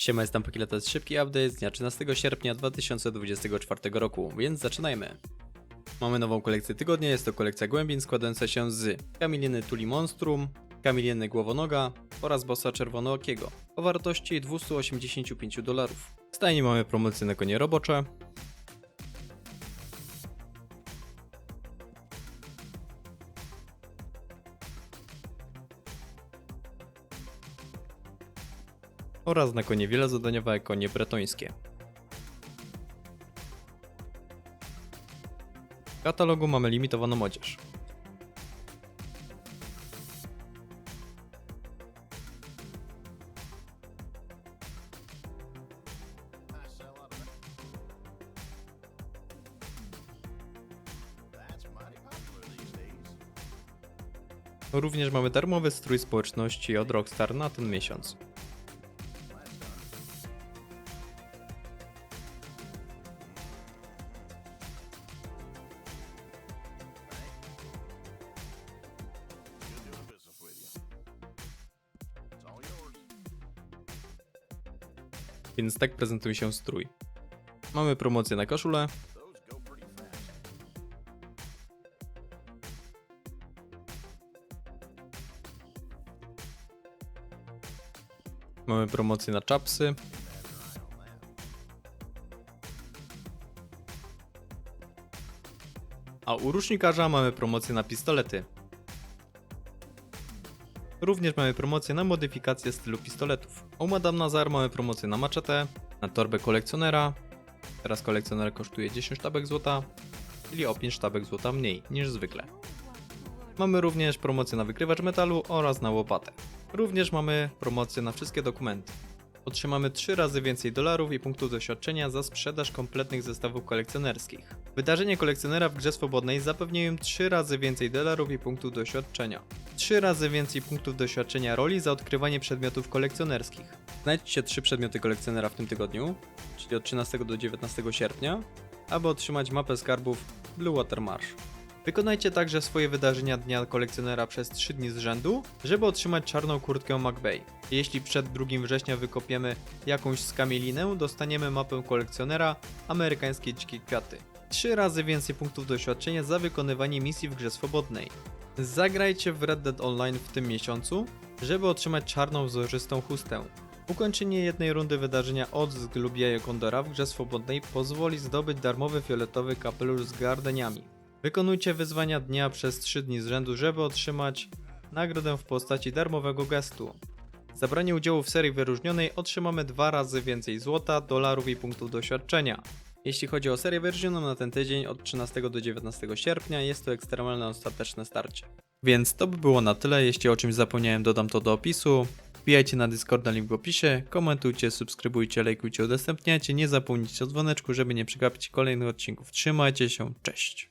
Siema, jestem Pokila, to jest szybki update z dnia 13 sierpnia 2024 roku, więc zaczynajmy. Mamy nową kolekcję tygodnia, jest to kolekcja głębin składająca się z Kamiliny Tuli Monstrum, Kamiliny Głowonoga oraz Bossa Czerwonookiego o wartości 285 dolarów. W stajni mamy promocję na konie robocze, oraz na konie wielozadaniowe konie bretońskie. W katalogu mamy limitowaną odzież. Również mamy darmowy strój społeczności od Rockstar na ten miesiąc. Więc tak prezentuje się strój. Mamy promocję na koszulę. Mamy promocję na czapsy. A u rusznikarza mamy promocję na pistolety. Również mamy promocję na modyfikację stylu pistoletów. U Madame Nazar mamy promocję na maczetę, na torbę kolekcjonera. Teraz kolekcjoner kosztuje 10 sztabek złota, czyli o 5 sztabek złota mniej niż zwykle. Mamy również promocję na wykrywacz metalu oraz na łopatę. Również mamy promocję na wszystkie dokumenty. Otrzymamy 3 razy więcej dolarów i punktów doświadczenia za sprzedaż kompletnych zestawów kolekcjonerskich. Wydarzenie kolekcjonera w grze swobodnej zapewnia im 3 razy więcej dolarów i punktów doświadczenia. 3 razy więcej punktów doświadczenia roli za odkrywanie przedmiotów kolekcjonerskich. Znajdźcie 3 przedmioty kolekcjonera w tym tygodniu, czyli od 13 do 19 sierpnia, aby otrzymać mapę skarbów Blue Water Marsh. Wykonajcie także swoje wydarzenia dnia kolekcjonera przez 3 dni z rzędu, żeby otrzymać czarną kurtkę McVeigh. Jeśli przed 2 września wykopiemy jakąś skamielinę, dostaniemy mapę kolekcjonera Amerykańskie Dzikie Kwiaty. 3 razy więcej punktów doświadczenia za wykonywanie misji w grze swobodnej. Zagrajcie w Red Dead Online w tym miesiącu, żeby otrzymać czarną wzorzystą chustę. Ukończenie jednej rundy wydarzenia od zglubiaje Kondora w grze swobodnej pozwoli zdobyć darmowy fioletowy kapelusz z gardeniami. Wykonujcie wyzwania dnia przez 3 dni z rzędu, żeby otrzymać nagrodę w postaci darmowego gestu. Za branie udziału w serii wyróżnionej otrzymamy dwa razy więcej złota, dolarów i punktów doświadczenia. Jeśli chodzi o serię wyróżnioną na ten tydzień od 13 do 19 sierpnia, jest to ekstremalne ostateczne starcie. Więc to by było na tyle, jeśli o czymś zapomniałem dodam to do opisu. Wbijajcie na Discord na link w opisie, komentujcie, subskrybujcie, lajkujcie, udostępniajcie, nie zapomnijcie o dzwoneczku, żeby nie przegapić kolejnych odcinków. Trzymajcie się, cześć!